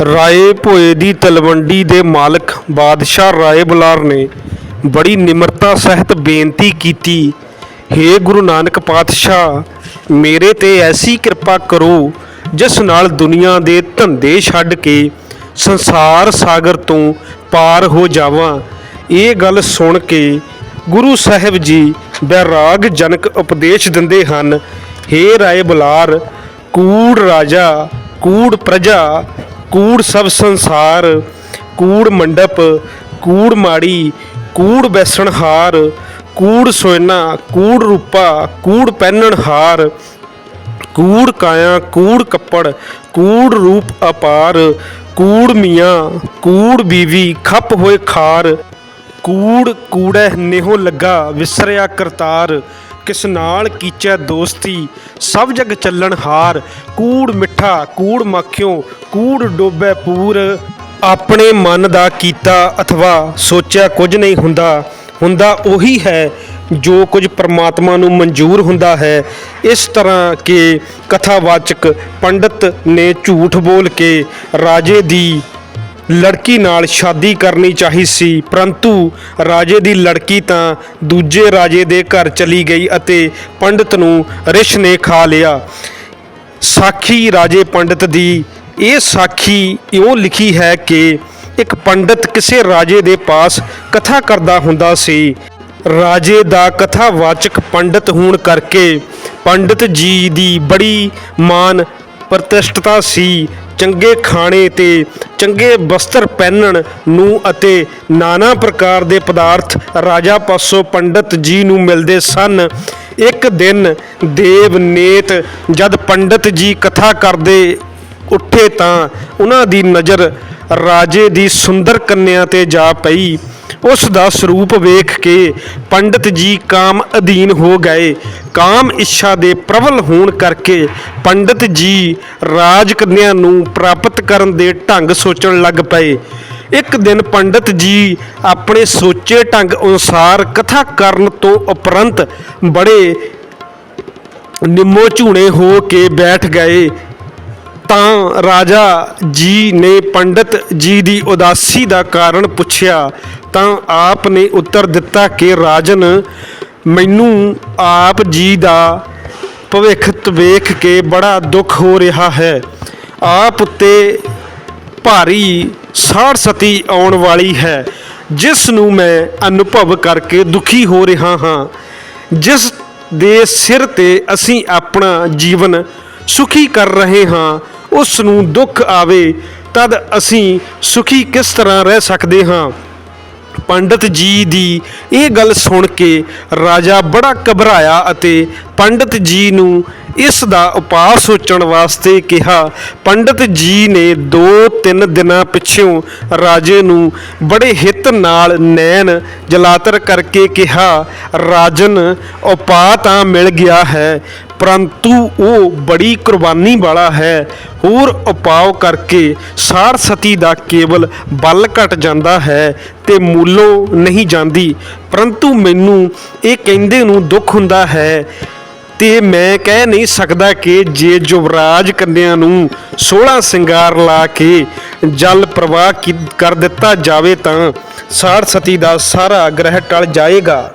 ਰਾਏ ਭੋਏ ਦੀ ਤਲਵੰਡੀ ਦੇ ਮਾਲਕ ਬਾਦਸ਼ਾਹ ਰਾਏ ਬੁਲਾਰ ਨੇ ਬੜੀ ਨਿਮਰਤਾ ਸਹਿਤ ਬੇਨਤੀ ਕੀਤੀ हे ਗੁਰੂ ਨਾਨਕ ਪਾਤਸ਼ਾਹ, ਮੇਰੇ ਤੇ ਐਸੀ ਕਿਰਪਾ ਕਰੋ, ਜਿਸ ਨਾਲ ਦੁਨੀਆ ਦੇ ਧੰਦੇ ਛੱਡ ਕੇ ਸੰਸਾਰ ਸਾਗਰ ਤੋਂ ਪਾਰ ਹੋ ਜਾਵਾਂ। ਇਹ ਗੱਲ ਸੁਣ ਕੇ ਗੁਰੂ ਸਾਹਿਬ ਜੀ ਬੈਰਾਗ ਜਨਕ ਉਪਦੇਸ਼ ਦਿੰਦੇ ਹਨ हे ਰਾਏ ਬੁਲਾਰ, ਕੂੜ ਰਾਜਾ, ਕੂੜ ਪ੍ਰਜਾ ਕੂੜ ਸਭ ਸੰਸਾਰ, ਕੂੜ ਮੰਡਪ, ਕੂੜ ਮਾੜੀ, ਕੂੜ ਬੈਸਣਹਾਰ ਕੂੜ ਸੋਇਨਾ, ਕੂੜ ਰੂਪਾ, ਕੂੜ ਪਹਿਨਣ ਹਾਰ, ਕੂੜ ਕਾਇਆ, ਕੂੜ ਕੱਪੜ, ਕੂੜ ਰੂਪ ਅਪਾਰ, ਕੂੜ ਮੀਆਂ, ਕੂੜ ਬੀਵੀ, ਖੱਪ ਹੋਏ ਖਾਰ, ਕੂੜ ਕੂੜੈ ਨਿਹੋ ਲੱਗਾ, ਵਿਸਰਿਆ ਕਰਤਾਰ ਕਿਸ ਨਾਲ ਕੀਚੈ ਦੋਸਤੀ? ਸਭ ਜਗ ਚੱਲਣ ਹਾਰ। ਕੂੜ ਮਿੱਠਾ, ਕੂੜ ਮੱਖਿਓ, ਕੂੜ ਡੋਬੈ ਪੂਰ। ਆਪਣੇ ਮਨ ਦਾ ਕੀਤਾ ਅਥਵਾ ਸੋਚਿਆ ਕੁਝ ਨਹੀਂ ਹੁੰਦਾ। ਹੁੰਦਾ ਉਹੀ ਹੈ ਜੋ ਕੁਝ ਪਰਮਾਤਮਾ ਨੂੰ ਮਨਜ਼ੂਰ ਹੁੰਦਾ ਹੈ। ਇਸ ਤਰ੍ਹਾਂ ਕਿ ਕਥਾਵਾਚਕ ਪੰਡਤ ਨੇ ਝੂਠ ਬੋਲ ਕੇ ਰਾਜੇ ਦੀ ਲੜਕੀ ਨਾਲ ਸ਼ਾਦੀ ਕਰਨੀ ਚਾਹੀ ਸੀ, ਪਰੰਤੂ ਰਾਜੇ ਦੀ ਲੜਕੀ ਤਾਂ ਦੂਜੇ ਰਾਜੇ ਦੇ ਘਰ ਚਲੀ ਗਈ ਅਤੇ ਪੰਡਤ ਨੂੰ ਰਿਸ਼ ਨੇ ਖਾ ਲਿਆ। ਸਾਖੀ ਰਾਜੇ ਪੰਡਤ ਦੀ ਇਹ ਸਾਖੀ ਇਉਂ ਲਿਖੀ ਹੈ ਕਿ ਇੱਕ ਪੰਡਤ ਕਿਸੇ ਰਾਜੇ ਦੇ ਪਾਸ ਕਥਾ ਕਰਦਾ ਹੁੰਦਾ ਸੀ। ਰਾਜੇ ਦਾ ਕਥਾਵਾਚਕ ਪੰਡਤ ਹੋਣ ਕਰਕੇ ਪੰਡਤ ਜੀ ਦੀ ਬੜੀ ਮਾਨ ਪ੍ਰਤਿਸ਼ਠਤਾ ਸੀ ਚੰਗੇ ਖਾਣੇ ਤੇ ਚੰਗੇ ਵਸਤਰ ਪਹਿਨਣ ਨੂੰ ਅਤੇ ਨਾਨਾ ਪ੍ਰਕਾਰ ਦੇ ਪਦਾਰਥ ਰਾਜਾ ਪਾਸੋਂ ਪੰਡਤ ਜੀ ਨੂੰ ਮਿਲਦੇ ਸਨ। ਇੱਕ ਦਿਨ ਦੇਵ ਨੇਤ ਜਦ ਪੰਡਤ ਜੀ ਕਥਾ ਕਰਦੇ ਉੱਠੇ ਤਾਂ ਉਹਨਾਂ ਦੀ ਨਜ਼ਰ ਰਾਜੇ ਦੀ ਸੁੰਦਰ ਕੰਨਿਆ ਤੇ ਜਾ ਪਈ। ਉਸ ਦਾ ਸਰੂਪ ਵੇਖ ਕੇ ਪੰਡਤ ਜੀ ਕਾਮ ਅਧੀਨ ਹੋ ਗਏ। ਕਾਮ ਇੱਛਾ ਦੇ ਪ੍ਰਬਲ ਹੋਣ ਕਰਕੇ ਪੰਡਤ ਜੀ ਰਾਜ ਕੰਨਿਆ ਨੂੰ ਪ੍ਰਾਪਤ ਕਰਨ ਦੇ ਢੰਗ ਸੋਚਣ ਲੱਗ ਪਏ। ਇੱਕ ਦਿਨ ਪੰਡਤ ਜੀ ਆਪਣੇ ਸੋਚੇ ਢੰਗ ਅਨੁਸਾਰ ਕਥਾ ਕਰਨ ਤੋਂ ਉਪਰੰਤ ਬੜੇ ਨਿੰਮੋ ਝੂਣੇ ਹੋ ਕੇ ਬੈਠ ਗਏ। ਤਾਂ ਰਾਜਾ ਜੀ ਨੇ ਪੰਡਤ ਜੀ ਦੀ ਉਦਾਸੀ ਦਾ ਕਾਰਨ ਪੁੱਛਿਆ, ਤਾਂ ਆਪ ਨੇ ਉੱਤਰ ਦਿੱਤਾ ਕਿ ਰਾਜਨ, ਮੈਨੂੰ ਆਪ ਜੀ ਦਾ ਭਵਿੱਖ ਵੇਖ ਕੇ ਬੜਾ ਦੁੱਖ ਹੋ ਰਿਹਾ ਹੈ। ਆਪ ਉੱਤੇ ਭਾਰੀ ਸਾੜ ਸਤੀ ਆਉਣ ਵਾਲੀ ਹੈ, ਜਿਸ ਨੂੰ ਮੈਂ ਅਨੁਭਵ ਕਰਕੇ ਦੁਖੀ ਹੋ ਰਿਹਾ ਹਾਂ। ਜਿਸ ਦੇ ਸਿਰ ਤੇ ਅਸੀਂ ਆਪਣਾ ਜੀਵਨ ਸੁਖੀ ਕਰ ਰਹੇ ਹਾਂ ਉਸ ਨੂੰ ਦੁੱਖ ਆਵੇ, ਤਦ ਅਸੀਂ ਸੁਖੀ ਕਿਸ ਤਰ੍ਹਾਂ ਰਹਿ ਸਕਦੇ ਹਾਂ? ਪੰਡਤ ਜੀ ਦੀ ਇਹ ਗੱਲ ਸੁਣ ਕੇ ਰਾਜਾ ਬੜਾ ਘਬਰਾਇਆ ਅਤੇ ਪੰਡਤ ਜੀ ਨੂੰ ਇਸ ਦਾ ਉਪਾਅ ਸੋਚਣ ਵਾਸਤੇ ਕਿਹਾ। ਪੰਡਤ ਜੀ ਨੇ 2-3 ਦਿਨਾਂ ਪਿੱਛੋਂ ਰਾਜੇ ਨੂੰ ਬੜੇ ਹਿੱਤ ਨਾਲ ਨੈਣ ਜਲਾਤਰ ਕਰਕੇ ਕਿਹਾ, ਰਾਜਨ, ਉਪਾਅ ਤਾਂ ਮਿਲ ਗਿਆ ਹੈ ਪਰੰਤੂ ਉਹ ਬੜੀ ਕੁਰਬਾਨੀ ਵਾਲਾ ਹੈ। ਹੋਰ ਉਪਾਅ ਕਰਕੇ ਸਾਰ ਸਤੀ ਦਾ ਕੇਵਲ ਬਲ ਘਟ ਜਾਂਦਾ ਹੈ ਤੇ ਮੂਲੋਂ ਨਹੀਂ ਜਾਂਦੀ। ਪਰੰਤੂ ਮੈਨੂੰ ਇਹ ਕਹਿੰਦੇ ਨੂੰ ਦੁੱਖ ਹੁੰਦਾ ਹੈ ਤੇ ਮੈਂ ਕਹਿ ਨਹੀਂ ਸਕਦਾ ਕਿ ਜੇ ਯੁਵਰਾਜ ਕੰਨਿਆ ਨੂੰ 16 ਸਿੰਗਾਰ ਲਾ ਕੇ ਜਲ ਪ੍ਰਵਾਹ ਕੀ- ਕਰ ਦਿੱਤਾ ਜਾਵੇ ਤਾਂ ਸਾੜ ਸਤੀ ਦਾ ਸਾਰਾ ਗ੍ਰਹਿ ਟਲ ਜਾਏਗਾ।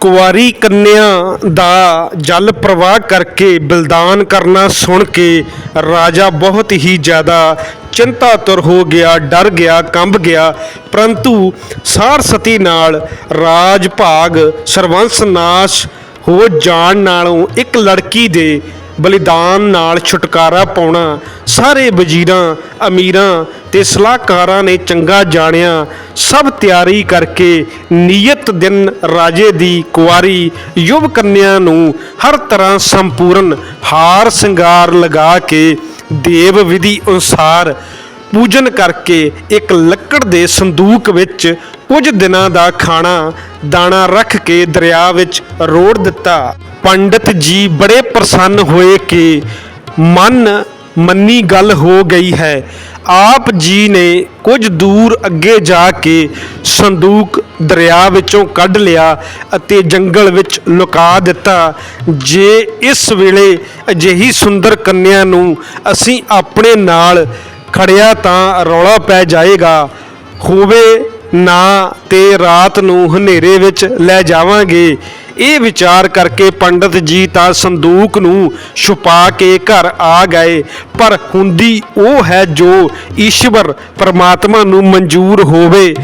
ਕੁਆਰੀ ਕੰਨਿਆ ਦਾ ਜਲ ਪ੍ਰਵਾਹ ਕਰਕੇ ਬਲਿਦਾਨ ਕਰਨਾ ਸੁਣ ਕੇ ਰਾਜਾ ਬਹੁਤ ਹੀ ਜ਼ਿਆਦਾ ਚਿੰਤਾਤੁਰ ਹੋ ਗਿਆ, ਡਰ ਗਿਆ, ਕੰਬ ਗਿਆ। ਪਰੰਤੂ ਸਾਰ ਸਤੀ ਨਾਲ ਰਾਜ ਭਾਗ ਸਰਵੰਸ ਨਾਸ਼ ਹੋ ਜਾਣ ਨਾਲੋਂ ਇੱਕ ਲੜਕੀ ਦੇ ਬਲੀਦਾਨ ਨਾਲ ਛੁਟਕਾਰਾ ਪਾਉਣਾ। ਸਾਰੇ ਵਜ਼ੀਰਾਂ, ਅਮੀਰਾਂ ਤੇ ਸਲਾਹਕਾਰਾਂ ਨੇ ਚੰਗਾ ਜਾਣਿਆ। ਸਭ ਤਿਆਰੀ ਕਰਕੇ ਨਿਯਤ ਦਿਨ ਰਾਜੇ ਦੀ ਕੁਆਰੀ ਯੁਵ ਕੰਨਿਆ ਨੂੰ ਹਰ ਤਰ੍ਹਾਂ ਸੰਪੂਰਨ ਹਾਰ ਸ਼ਿੰਗਾਰ ਲਗਾ ਕੇ ਦੇਵ ਵਿਧੀ ਅਨੁਸਾਰ ਪੂਜਨ ਕਰਕੇ ਇੱਕ ਲੱਕੜ ਦੇ ਸੰਦੂਕ ਵਿੱਚ ਕੁਝ ਦਿਨਾਂ ਦਾ ਖਾਣਾ, ਦਾਣਾ ਰੱਖ ਕੇ ਦਰਿਆ ਵਿੱਚ ਰੋੜ ਦਿੱਤਾ। ਪੰਡਤ ਜੀ ਬੜੇ ਪ੍ਰਸੰਨ ਹੋਏ ਕਿ ਮਨ ਮੰਨੀ ਗੱਲ ਹੋ ਗਈ ਹੈ। ਆਪ ਜੀ ਨੇ ਕੁਝ ਦੂਰ ਅੱਗੇ ਜਾ ਕੇ ਸੰਦੂਕ ਦਰਿਆ ਵਿੱਚੋਂ ਕੱਢ ਲਿਆ ਅਤੇ ਜੰਗਲ ਵਿੱਚ ਲੁਕਾ ਦਿੱਤਾ। ਜੇ ਇਸ ਵੇਲੇ ਅਜਿਹੀ ਸੁੰਦਰ ਕੰਨਿਆ ਨੂੰ ਅਸੀਂ ਆਪਣੇ ਨਾਲ ਖੜਿਆ ਤਾਂ ਰੌਲਾ ਪੈ ਜਾਏਗਾ। ਹੋਵੇ ਨਾ ਤੇ ਰਾਤ ਨੂੰ ਹਨੇਰੇ ਵਿੱਚ ਲੈ ਜਾਵਾਂਗੇ। ਇਹ ਵਿਚਾਰ ਕਰਕੇ ਪੰਡਤ ਜੀ ਤਾਂ ਸੰਦੂਕ ਨੂੰ ਛੁਪਾ ਕੇ ਘਰ ਆ ਗਏ। ਪਰ ਹੁੰਦੀ ਉਹ ਹੈ ਜੋ ਈਸ਼ਵਰ ਪਰਮਾਤਮਾ ਨੂੰ ਮਨਜ਼ੂਰ ਹੋਵੇ।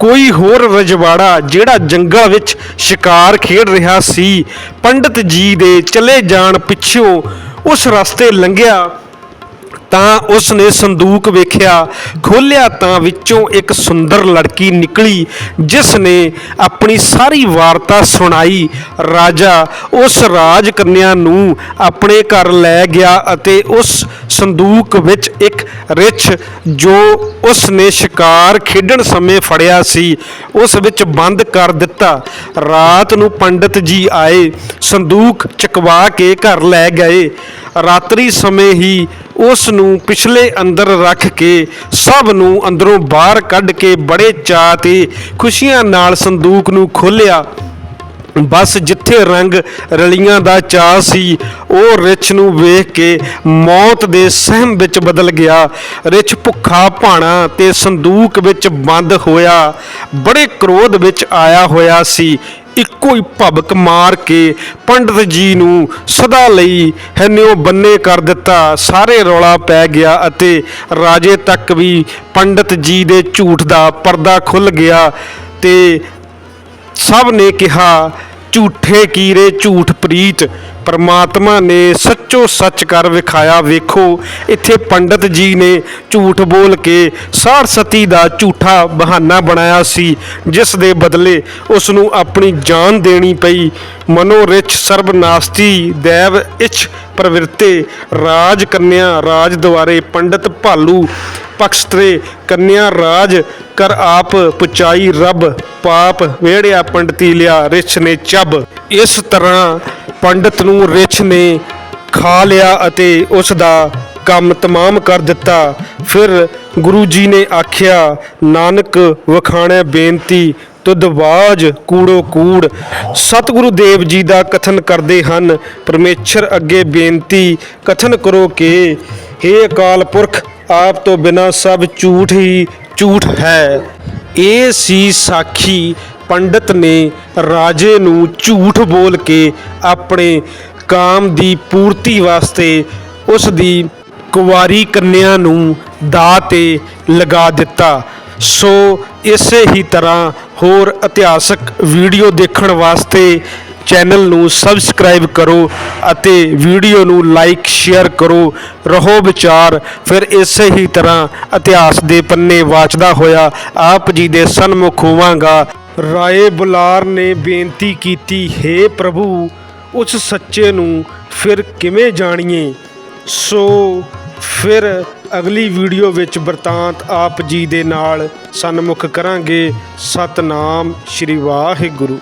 ਕੋਈ ਹੋਰ ਰਜਵਾੜਾ ਜਿਹੜਾ ਜੰਗਲ ਵਿੱਚ ਸ਼ਿਕਾਰ ਖੇਡ ਰਿਹਾ ਸੀ, ਪੰਡਤ ਜੀ ਦੇ ਚਲੇ ਜਾਣ ਪਿੱਛੋਂ ਉਸ ਰਸਤੇ ਲੰਘਿਆ। ਤਾਂ ਉਸ ਨੇ ਸੰਦੂਕ ਵੇਖਿਆ, ਖੋਲ੍ਹਿਆ ਤਾਂ ਵਿੱਚੋਂ ਇੱਕ ਸੁੰਦਰ ਲੜਕੀ ਨਿਕਲੀ ਜਿਸ ਨੇ ਆਪਣੀ ਸਾਰੀ ਵਾਰਤਾ ਸੁਣਾਈ। ਰਾਜਾ ਉਸ ਰਾਜ ਕੰਨਿਆ ਨੂੰ ਆਪਣੇ ਘਰ ਲੈ ਗਿਆ ਅਤੇ ਉਸ ਸੰਦੂਕ ਵਿੱਚ ਇੱਕ ਰਿੱਛ ਜੋ ਉਸ ਨੇ ਸ਼ਿਕਾਰ ਖੇਡਣ ਸਮੇਂ ਫੜਿਆ ਸੀ, ਉਸ ਵਿੱਚ ਬੰਦ ਕਰ ਦਿੱਤਾ। ਰਾਤ ਨੂੰ ਪੰਡਤ ਜੀ ਆਏ, ਸੰਦੂਕ ਚਕਵਾ ਕੇ ਘਰ ਲੈ ਗਏ। ਰਾਤਰੀ ਸਮੇਂ ਹੀ ਉਸ ਨੂੰ ਪਿਛਲੇ ਅੰਦਰ ਰੱਖ ਕੇ ਸਭ ਨੂੰ ਅੰਦਰੋਂ ਬਾਹਰ ਕੱਢ ਕੇ ਬੜੇ ਚਾਅ ਤੇ ਖੁਸ਼ੀਆਂ ਨਾਲ ਸੰਦੂਕ ਨੂੰ ਖੋਲ੍ਹਿਆ। ਬਸ ਜਿੱਥੇ ਰੰਗ ਰਲੀਆਂ ਦਾ ਚਾਅ ਸੀ, ਉਹ ਰਿਛ ਨੂੰ ਵੇਖ ਕੇ ਮੌਤ ਦੇ ਸਹਿਮ ਵਿੱਚ ਬਦਲ ਗਿਆ। ਰਿਛ ਭੁੱਖਾ ਭਾਣਾ ਤੇ ਸੰਦੂਕ ਵਿੱਚ ਬੰਦ ਹੋਇਆ। ਬੜੇ ਕ੍ਰੋਧ ਵਿੱਚ ਆਇਆ ਹੋਇਆ ਸੀ। ਇੱਕੋ ਹੀ ਭਬਕ ਮਾਰ ਕੇ ਪੰਡਤ ਜੀ ਨੂੰ ਸਦਾ ਲਈ ਹੈਨਿਓ ਬੰਨੇ ਕਰ ਦਿੱਤਾ। ਸਾਰੇ ਰੌਲਾ ਪੈ ਗਿਆ ਅਤੇ ਰਾਜੇ ਤੱਕ ਵੀ ਪੰਡਤ ਜੀ ਦੇ ਝੂਠ ਦਾ ਪਰਦਾ ਖੁੱਲ ਗਿਆ ਤੇ ਸਭ ਨੇ ਕਿਹਾ ਝੂਠੇ ਕੀਰੇ, ਝੂਠ ਪ੍ਰੀਤ। ਪਰਮਾਤਮਾ ਨੇ ਸੱਚੋ ਸੱਚ ਕਰ ਵਿਖਾਇਆ, ਵੇਖੋ, ਇੱਥੇ ਪੰਡਤ ਜੀ ਨੇ ਝੂਠ ਬੋਲ ਕੇ ਸਾਰ ਸਤੀ ਦਾ ਝੂਠਾ ਬਹਾਨਾ ਬਣਾਇਆ ਸੀ, ਜਿਸ ਦੇ ਬਦਲੇ ਉਸ ਨੂੰ ਆਪਣੀ ਜਾਨ ਦੇਣੀ ਪਈ। ਮਨੋ ਰਿਚ ਸਰਬ ਨਾਸਤੀ ਦੇਵ ਇਛ ਪ੍ਰਵਿਰਤੇ, ਰਾਜ ਕੰਨਿਆ, ਰਾਜ ਦੁਆਰੇ ਪੰਡਤ ਭਾਲੂ ਪਕਸ਼ਤਰੇ ਕੰਨਿਆ ਰਾਜ, ਕਰ ਆਪ ਪੁਚਾਈ ਰੱਬ, ਪਾਪ ਵੇੜਿਆ ਪੰਡਤੀ ਲਿਆ, ਰਿਛ ਨੇ ਚੱਬ। ਇਸ ਤਰ੍ਹਾਂ ਪੰਡਤ ਨੂੰ ਰਿਛ ਨੇ ਖਾ ਲਿਆ ਅਤੇ ਉਸ ਦਾ ਕੰਮ ਤਮਾਮ ਕਰ ਦਿੱਤਾ। ਫਿਰ ਗੁਰੂ ਜੀ ਨੇ ਆਖਿਆ, ਨਾਨਕ ਵਖਾਣੈ ਬੇਨਤੀ ਤੁਧ ਬਾਜ ਕੂੜੋ ਕੂੜ। ਸਤਿਗੁਰੂ ਦੇਵ ਜੀ ਦਾ ਕਥਨ ਕਰਦੇ ਹਨ, ਪਰਮੇਸ਼ਰ ਅੱਗੇ ਬੇਨਤੀ, ਕਥਨ ਕਰੋ ਕਿ हे ਅਕਾਲ ਪੁਰਖ, ਆਪ ਤੋਂ ਬਿਨਾ ਸਭ ਝੂਠ ਹੀ ਝੂਠ ਹੈ। ਇਹ ਸੀ ਸਾਖੀ ਪੰਡਤ ਨੇ ਰਾਜੇ ਨੂੰ ਝੂਠ ਬੋਲ ਕੇ ਆਪਣੇ ਕਾਮ ਦੀ ਪੂਰਤੀ ਵਾਸਤੇ ਉਸ ਦੀ ਕੁਵਾਰੀ ਕੰਨਿਆ ਨੂੰ ਦਾਅ ਤੇ ਲਗਾ ਦਿੱਤਾ। ਸੋ ਇਸੇ ਹੀ ਤਰ੍ਹਾਂ ਹੋਰ ਇਤਿਹਾਸਕ ਵੀਡੀਓ ਦੇਖਣ ਵਾਸਤੇ ਚੈਨਲ ਨੂੰ ਸਬਸਕ੍ਰਾਈਬ ਕਰੋ ਅਤੇ ਵੀਡੀਓ ਨੂੰ ਲਾਈਕ, ਸ਼ੇਅਰ ਕਰੋ। ਰਹੋ ਵਿਚਾਰ। ਫਿਰ ਇਸੇ ਹੀ ਤਰ੍ਹਾਂ ਇਤਿਹਾਸ ਦੇ ਪੰਨੇ ਵਾਚਦਾ ਹੋਇਆ ਆਪ ਜੀ ਦੇ ਸਨਮੁਖ ਹੋਵਾਂਗਾ। ਰਾਏ ਬੁਲਾਰ ਨੇ ਬੇਨਤੀ ਕੀਤੀ, ਹੈ ਪ੍ਰਭੂ, ਉਸ ਸੱਚੇ ਨੂੰ ਫਿਰ ਕਿਵੇਂ ਜਾਣੀਏ? ਸੋ ਫਿਰ ਅਗਲੀ ਵੀਡੀਓ ਵਿੱਚ ਵਰਤਾਂਤ ਆਪ ਜੀ ਦੇ ਨਾਲ ਸਨਮੁਖ ਕਰਾਂਗੇ। ਸਤਨਾਮ ਸ਼੍ਰੀ ਵਾਹਿਗੁਰੂ।